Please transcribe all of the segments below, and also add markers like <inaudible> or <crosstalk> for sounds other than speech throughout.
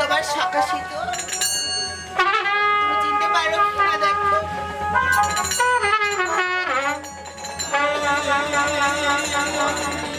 তোমার শাখা শীত তুমি চিনতে পারো না দেখো La la la la la la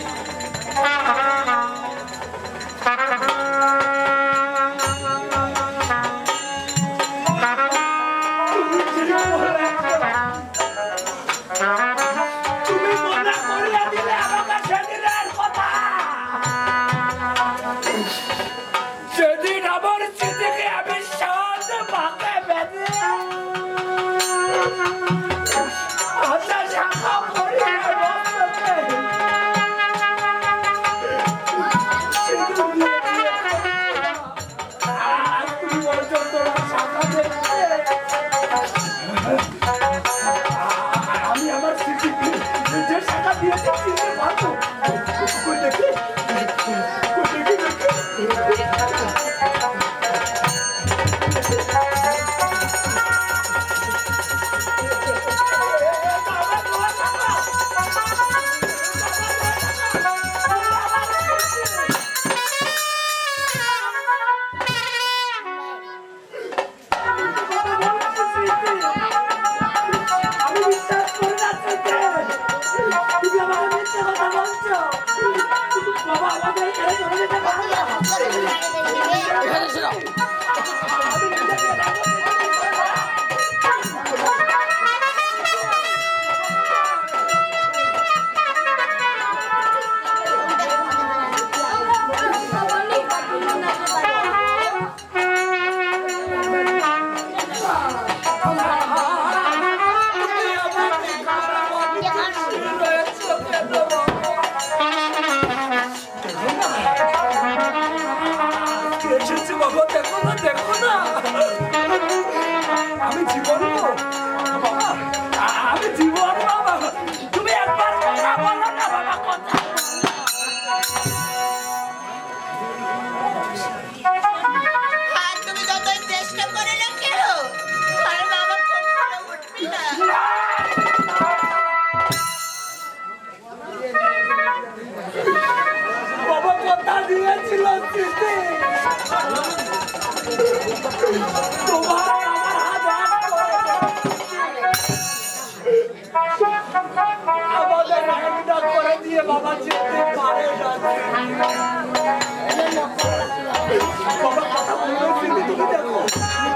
দিয়ে বাবা যেতে পারে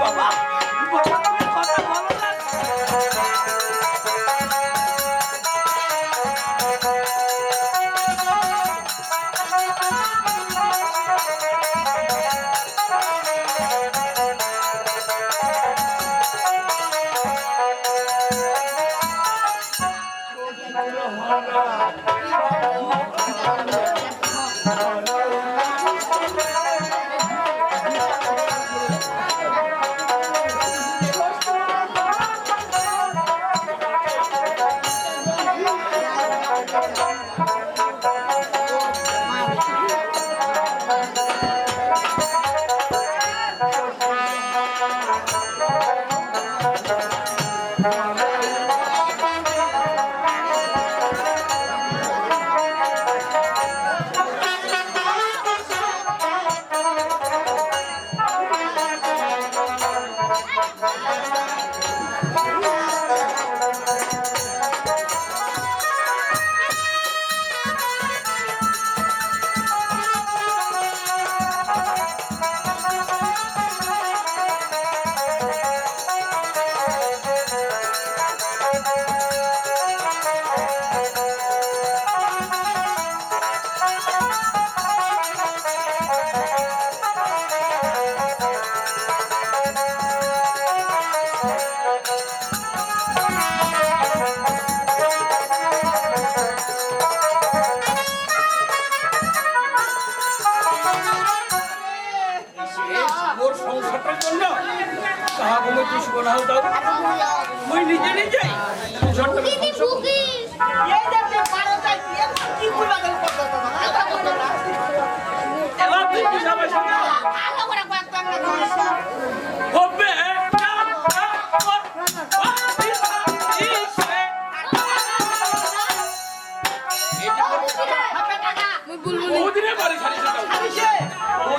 বাবা বাবা। কাহা বলে তুই শুভ না দাও মুই নিজে নিজে ঝট্ট দিদি বুকিস এই দেখতে পারো যাই দিয়ে কি করবা গেল কত কথা বলো না এলা তুই কি যাবে সাথে আলো করে কয়েকটা আমরা ধরছি হবে ওদিনে বাড়ি ছাড়ি সেটা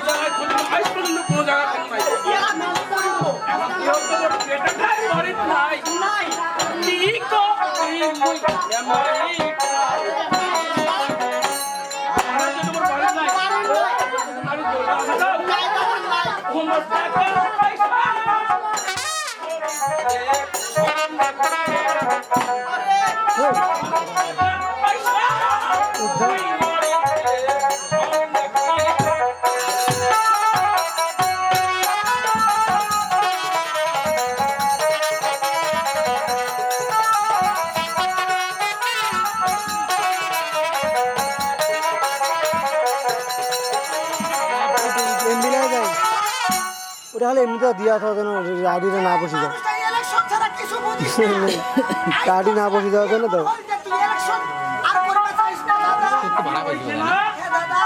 জায়গায় খুঁজে আইস পর্যন্ত কোনো জায়গায় কোনো নাই। এখন কেউ পেটাটাই বাড়ি নাই নাই কি করি? মুই এমনি আমরা যে তোমার বাড়ি নাই দিয়া থাকা যেন আইডিটা না বসে যায়। ইলেকশন ছাড়া কিছু বুঝিস না। <laughs> আইডি না বসে যাওয়ার জন্য তো। ওই যে তুই ইলেকশন আর করতে চাইছ না দাদা দাদা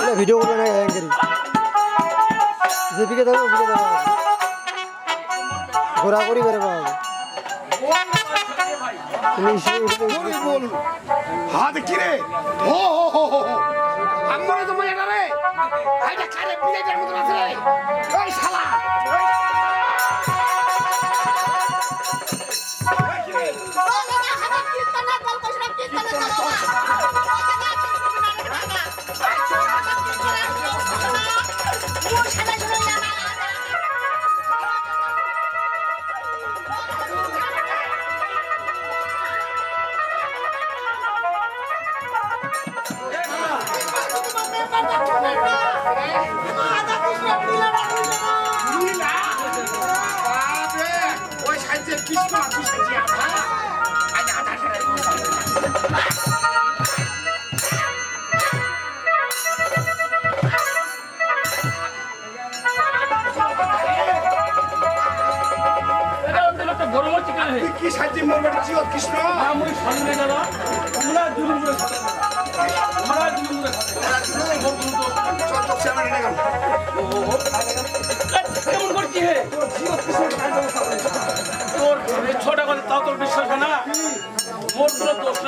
এটা ভিডিও করে না হ্যাং করি দেবো দেবো ঘোরাঘুরি হাত কিরে? হো হো হো হো হো। আমরা তো মজা রে আইটা খারে প্লেটের মতো আছে রে ওই শালা ওই ওই কিরে? নীলা।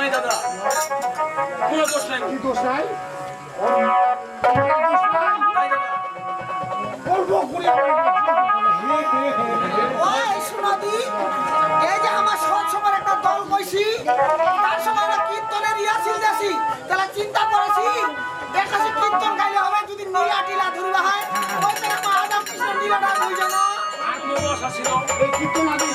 নাই দাদা। কোনো দোষ নাই। কি দোষ নাই? নাই দাদা। অল্প করে ওই সুনদি এই যে আমার সময় একটা দল কইছি তার সময় আমরা কীর্তনের রিহার্সেল দেছি তাহলে চিন্তা করেছি দেখাছি কীর্তন গাইলে হবে যদি নীলা টিলা ধরবা হয় ওই তারা মহাদাম কৃষ্ণ নীলাটা বুঝ না। কোনো দোষ আসিল এই কীর্তন আদি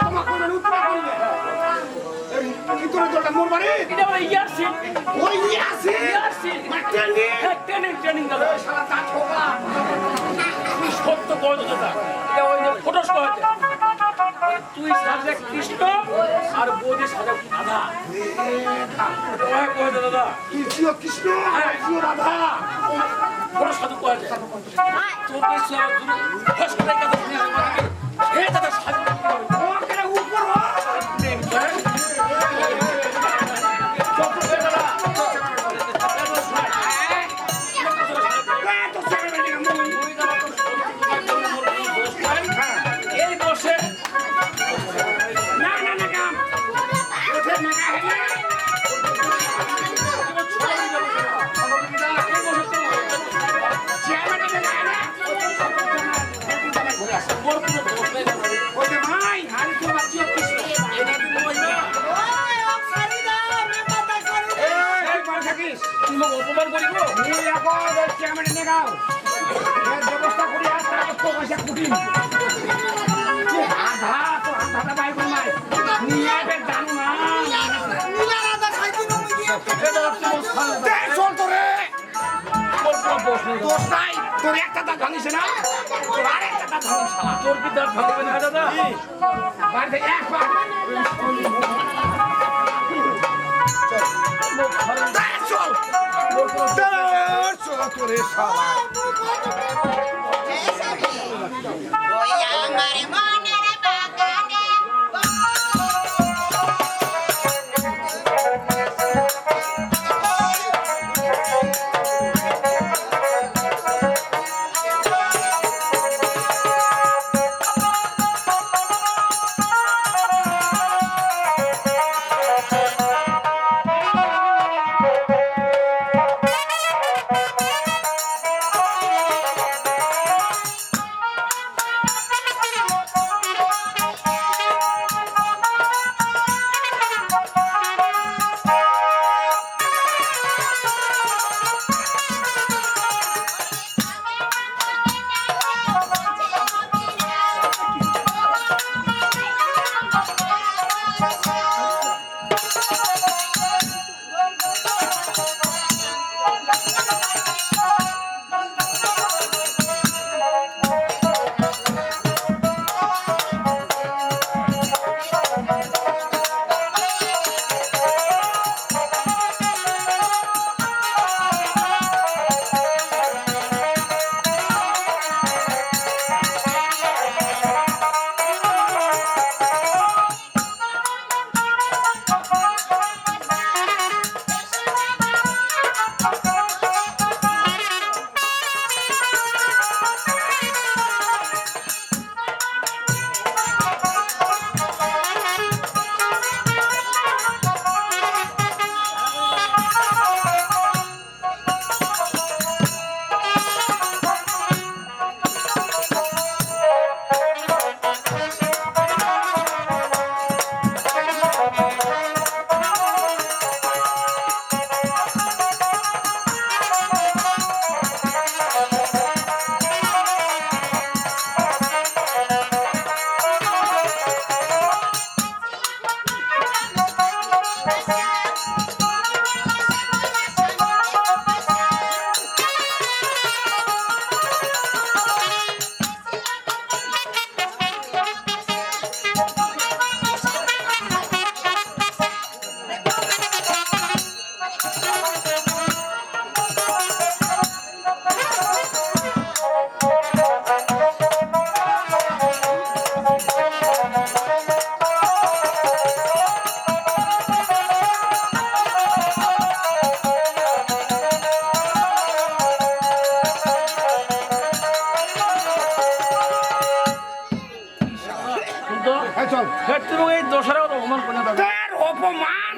তোমার করবেন উত্তরা করবে কীর্তনের দলটা মোর বাড়ি। এটা আমার ইয়ার সিট ওই নিয়ে আসে ইয়ার সিট মাস্টারনি ট্রেনিং ট্রেনিং দাদা শালা তা ঠোকা তুই সত্য কয় দাদা? এটা ওই যে ফটোস কয়েছে তুই সাজে কৃষ্ণ আর বৌদি সাজে রাধা। ওই কয় দাদা? কি জিও কৃষ্ণ জিও রাধা। ফটো সাধু কয়েছে তোকে সব হসপিটাল কথা শুনে আমাকে হে দাদা সাজু ব্যবস্থা করি আর তারপর পয়সা কুটিম আধা তো আধাটা বাই করে নিয়ে জানো না নীলা রাজা খাইতে নমি গিয়ে দে চল তোরে দোষ দাদা। নাই তোর একটা দাঁত ভাঙিছে না তোর আর একটা দাঁত ভাঙিস তোর কি দাঁত ভাঙবে না দাদা বাড়িতে দে চল দে চল তোরে শালা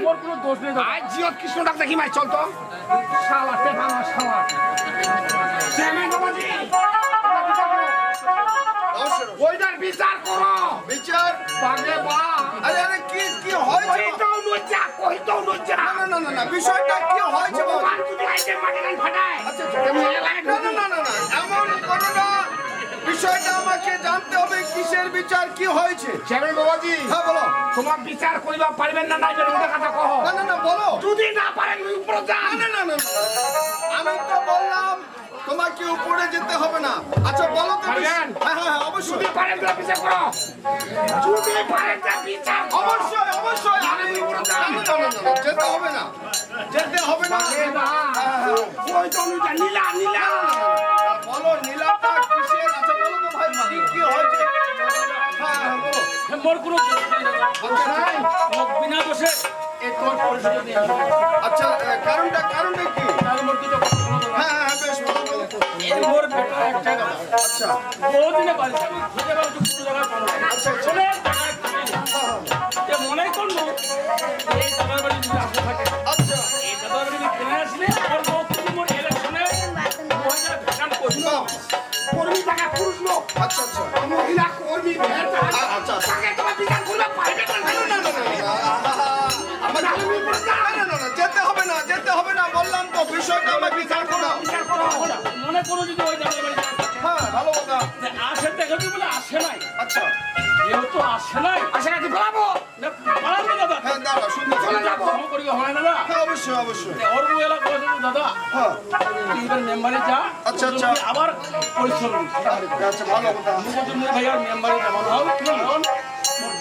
মোর কোনো দোষ নেই আজ জিয়ত কৃষ্ণ ডাক দেখি মাই চল তো। শালা তেফানা শালা। চেয়ারম্যান বাবাজি। ওইটার বিচার করো। বিচার? বাগে বা। আরে আরে কি কি হয়েছে? কহিতেও লজ্জা কহিতেও লজ্জা। না না না না বিষয়টা কি হয়েছে বাবা? যদি আইতে মাঠে ফাটায় আচ্ছা তেমন এলাকায় বিষয়টা আমাকে জানতে হবে কিসের বিচার কি হয়েছে চেয়ারম্যান বাবাজি হ্যাঁ বলো তোমার বিচার করিবা পারবেন না নাই ওটা কথা কহ না না না বলো যদি না পারেন উপরে যান না না না। আমি তো বললাম তোমাকে উপরে যেতে হবে না আচ্ছা বলো তো হ্যাঁ হ্যাঁ হ্যাঁ, অবশ্যই যদি পারেন তো বিচার করো যদি পারেন তো বিচার অবশ্যই অবশ্যই আমি না না না না, না, যেতে হবে না যেতে হবে না ওই তো নীলা নীলা মোর কোনো আচ্ছা, বিনা আসবে আচ্ছা কারণটা কারণটা কি? কিছু হ্যাঁ হ্যাঁ বেশ মোর বেটা একটা আচ্ছা। বহুদিনে বাড়ি যাবে? খুঁজে পাবো পুরো জায়গায় পাবো। চলে কিনে নে। যে মনে করল এই দাদার বাড়ি যদি আসতে থাকে। আচ্ছা। এই দাদার বাড়ি কিনে আসলে ওর বউ কিন্তু মোর ইলেকশনে মহিলা ভ্যাকান্ট করছিল কর্মী টাকা পুরুষ লোক। আচ্ছা আচ্ছা। মহিলা বিষয়টা আমার বিচার করো বিচার করা। মনে করো যদি ওই দাদার বাড়ি হ্যাঁ ভালো কথা। আসে দেখবি বলে আসে নাই। আচ্ছা। যেহেতু আসে নাই। আশা রাখি বলাবো না, পালাবে দাদা। হ্যাঁ দাঁড়া শুনতে চলে যাব। ক্ষমা করিবে হয় না দাদা। হ্যাঁ অবশ্যই অবশ্যই। ওর বউ এলা দাদা। হ্যাঁ। তুই এবার মেম্বারে যা। আচ্ছা, আচ্ছা। আবার পরিশ্রম আচ্ছা ভালো কথা। তুমি ভাইয়ার মেম্বারে যাব। না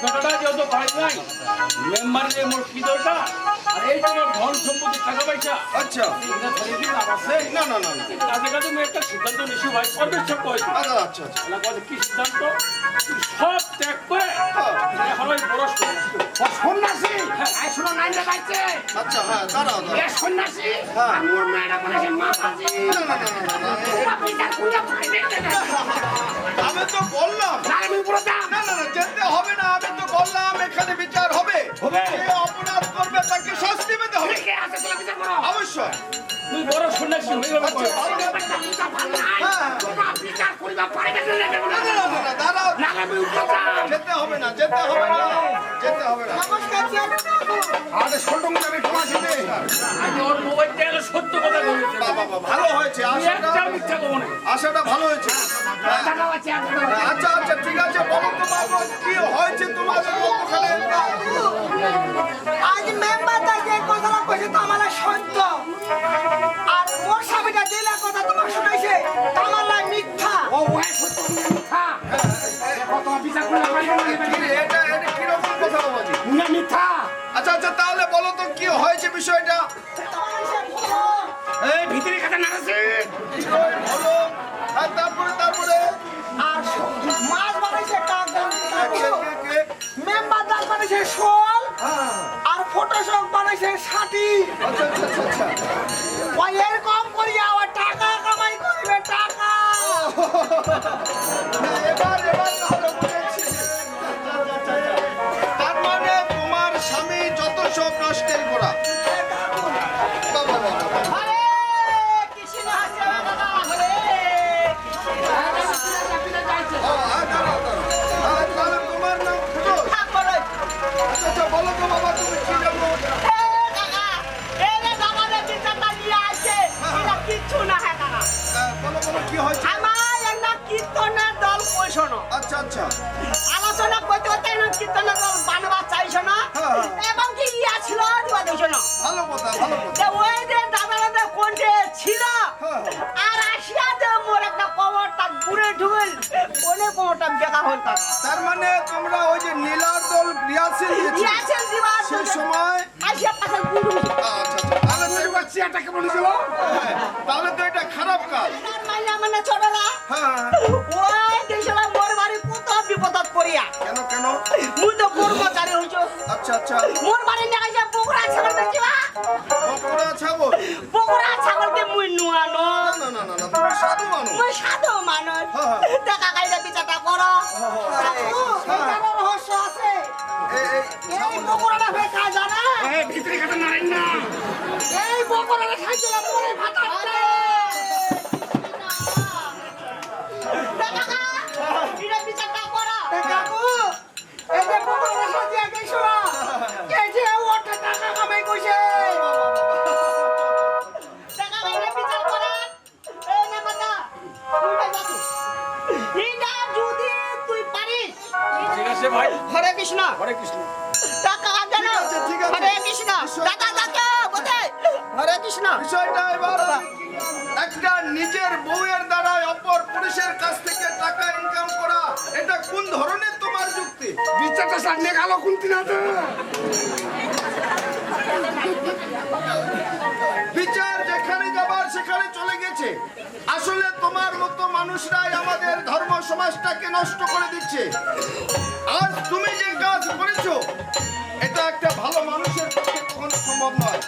বেটাটা যেহেতু বাড়ি নাই মেম্বারে যে মোর কি দরকার? আর এই যে মোর ধন সম্পত্তি টাকা পয়সা আচ্ছা। আছে? না না না না। কাছে আমি একটা সিদ্ধান্ত নিছি ভাই। সর্বোচ্চ কয়েছে আচ্ছা আচ্ছা। আচ্ছা কি সিদ্ধান্ত? সব ত্যাগ করে এখন ওই বড় সন্ন্যাসী? এই শোনো নাইন দেখাচ্ছে আচ্ছা হ্যাঁ দাঁড়াও দাঁড়াও। সন্ন্যাসী? হ্যাঁ। আর মোর মেয়েরা বলেছে মাতাজি না না না না, না তোমার না আমি তো বললাম। না আমি পুরো দাম না না না যেতে হবে না আমি তো বললাম এখানে বিচার হবে। হবে। যে অপরাধ করবে তাকে শাস্তি পেতে হবে। কে আছে তুমি বিচার করো। অবশ্যই। তুই বড় সন্ন্যাসী হয়ে যাবে ভালো। হ্যাঁ। যেতে হবে না যেতে হবে না যেতে হবে না। নমস্কার আরে তোমার সাথে আমি ওর সত্য কথা বলেছে। বাবা হয়েছে আশাটা আশাটা ভালো হয়েছে। হ্যাঁ। আচ্ছা আচ্ছা। ঠিক আছে বলো তো বাবু কি হয়েছে তোমাদের মধ্যখানে? আজ মেম্বারটা যে কথাটা কইছে তো আমার সত্য। আর মোর স্বামীটা দিলে কথা তোমার শুনাইছে আমার লাই মিথ্যা। ও ওই সত্য মিথ্যা। দেখো বিচার করলে পাইবে না কি এটা এটা কীরকম কথা বাবাজি না মিথ্যা। আচ্ছা আচ্ছা তাহলে বলো তো কি হয়েছে বিষয়টা? তোমার সে ভালো। এই ভিতরে কথা না আছে। শোল হ্যাঁ। আর ফটোশপ বানাইছে ষাটি আচ্ছা আচ্ছা আচ্ছা ওই এরকম করিয়া আবার টাকা কামাই করবে টাকা। এবার তো এবার চেয়ারটা কেমন ছিল হ্যাঁ, তাহলে তো এটা খারাপ কাজ। মানে ছোটরা? হ্যাঁ। ওই দেশলা মোর বাড়ি কত বিপদত পড়িয়া। কেন কেন? মুই তো কর্মচারী হইছো। আচ্ছা আচ্ছা। মোর বাড়ি দেখাইছে বকুড়া পুকুর বেচিবা কৃষ্ণ। হরে কৃষ্ণ। টাকা আছে। হরে কৃষ্ণ। টাকা টাকা বোঝে হরে কৃষ্ণ। বিষয়টা এবার একটা নিজের বউয়ের দ্বারা অপর পুরুষের কাছ থেকে টাকা ইনকাম করা এটা কোন ধরনের তোমার যুক্তি? বিচারটা সামনে গেল কোনটি না তো। বিচার যেখানে যাবার সেখানে চলে মতো মানুষরাই আমাদের ধর্ম সমাজটাকে নষ্ট করে দিচ্ছে। আজ তুমি যে কাজ করেছ, এটা একটা ভালো মানুষের পক্ষে কখনো সম্ভব নয়।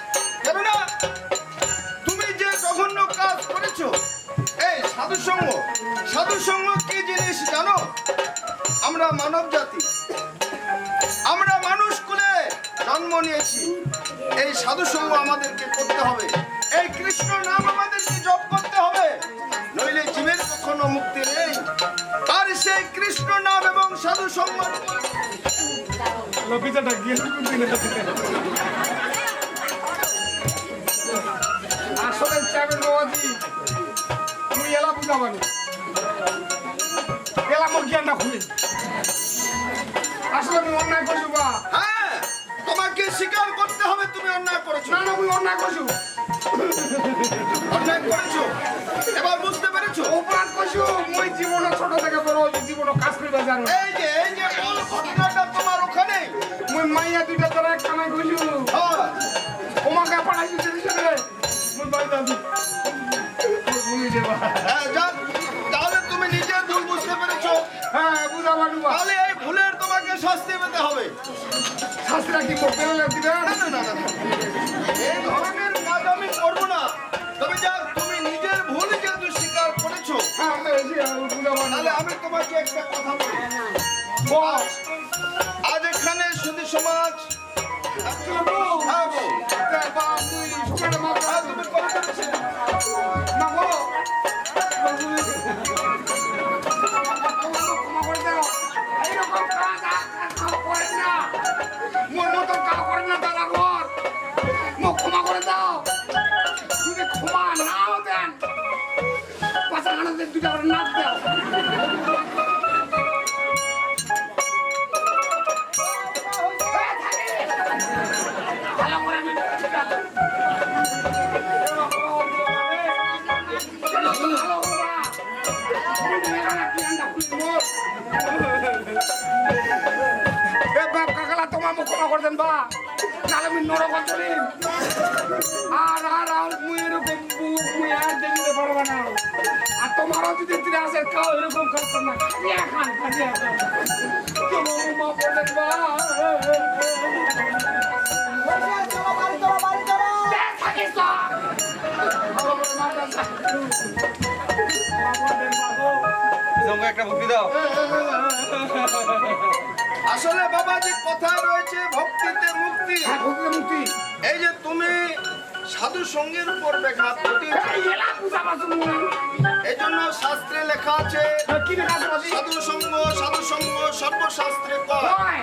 আমরা মানুষ জন্ম নিয়েছি। এই আমাদেরকে করতে হবে। এই কৃষ্ণ নাম আমাদেরকে আসলে চাবেন বাবাজি তুমি এলা বুঝাবানি। এলা মোর জ্ঞানটা খুলে। আসলে আমি অন্যায় করছি বা। হ্যাঁ তোমাকে স্বীকার করতে হবে তুমি অন্যায় করেছ। না না আমি অন্যায় করছি। অন্যায় করেছ। এবার বুঝতে পেরেছ অপরাধ করছি মই জীবনে ছোট থেকে বড় জীবনে কাজ করবে জানো। এই যে এই যে ঘটনাটা তোমার ওখানে? মই মাইয়া দুইটা তোরা কামাই করছি হ্যাঁ। তোমাকে পাঠাইছি সেদিকে মই বাড়ি যাবি বুঝি দেবা হ্যাঁ, তাহলে তুমি নিজের ভুল বুঝতে পেরেছ। হ্যাঁ বুঝাবানি বা তাহলে এই ভুলের তোমাকে শাস্তি পেতে হবে। শাস্ত্রা কি পেলে দিবে না না না। এই ধরনের কাজ আমি করব না। তবে যাক তোমাকে একটা কথা বলি। বস। আজ এখানে সুধী সমাজ। হ্যাঁ বউ। হ্যাঁ, তুমি করে মুখ ক্ষমা করে দেন বা নাহলে আমি নরক চলিম আর আর আর মুই এরকম মুই আর দেখতে পারব না। আর তোমারও যদি আসে খাও এরকম করতো না। খাইয়া খান খাইয়া মা বলেন বা চলো বাড়ি চলো আসলে বাবা যে কথা রয়েছে ভক্তিতে মুক্তি হ্যাঁ, ভক্তিতে মুক্তি। এই যে তুমি সাধু সঙ্গের উপর ব্যাঘাত এই জন্য শাস্ত্রে লেখা আছে হ্যাঁ? সাধু সঙ্গ সাধু সঙ্গ সর্বশাস্ত্রে কয়।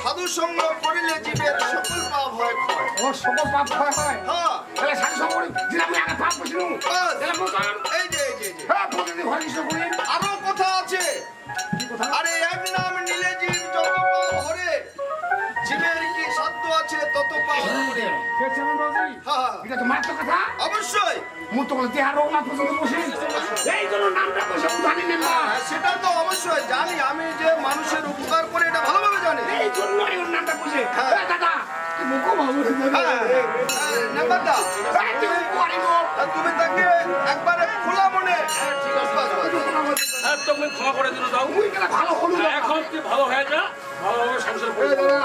সাধু সঙ্গ করিলে জীবের সকল পাপ হয় ও, সকল পাপ হয়। হ্যাঁ তাহলে সাধু সঙ্গ করি, যেটা আমি আগে পাপ করছিলাম। বাস। তাহলে মুসলমান, এই যে এই যে হ্যাঁ, প্রতিদিন হরে করি। আরও মাত্র কথা? অবশ্যই। মুই তো বলে দেহার রঘুনাথ পর্যন্ত বসি এই জন্য নামটা বসে উঠানি নেন না সেটা তো অবশ্যই জানি আমি যে মানুষের উপকার করে এটা ভালোভাবে জানি। এই জন্য নামটা বসে হ্যাঁ। দাদা তুই ভালো হ্যাঁ, হ্যাঁ, নাম্বারটা এই তুই উপকারী লোক। আর তুমি তাকে একবারে খোলা মনে বাস, বাস, বাস। হ্যাঁ তুমি ক্ষমা করে দিল দাও। ভালো। এখন হয়ে যা ভালোভাবে সংসার দাদা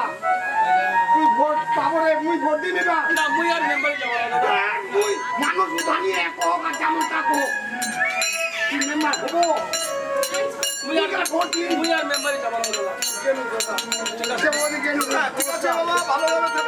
তুই ভোট পাবো রে মুই ভোট দিবি না না মুই আর মেম্বারে যাব না মুই মানুষ উঠানি এক হোক আর যেমন থাকো। তুই মেম্বার হব। মুই আর ভোট দিবি মুই আর মেম্বারে যাব না ঠিক আছে। সে বলে কেন হ্যাঁ, ঠিক আছে বাবা ভালোভাবে থেকো।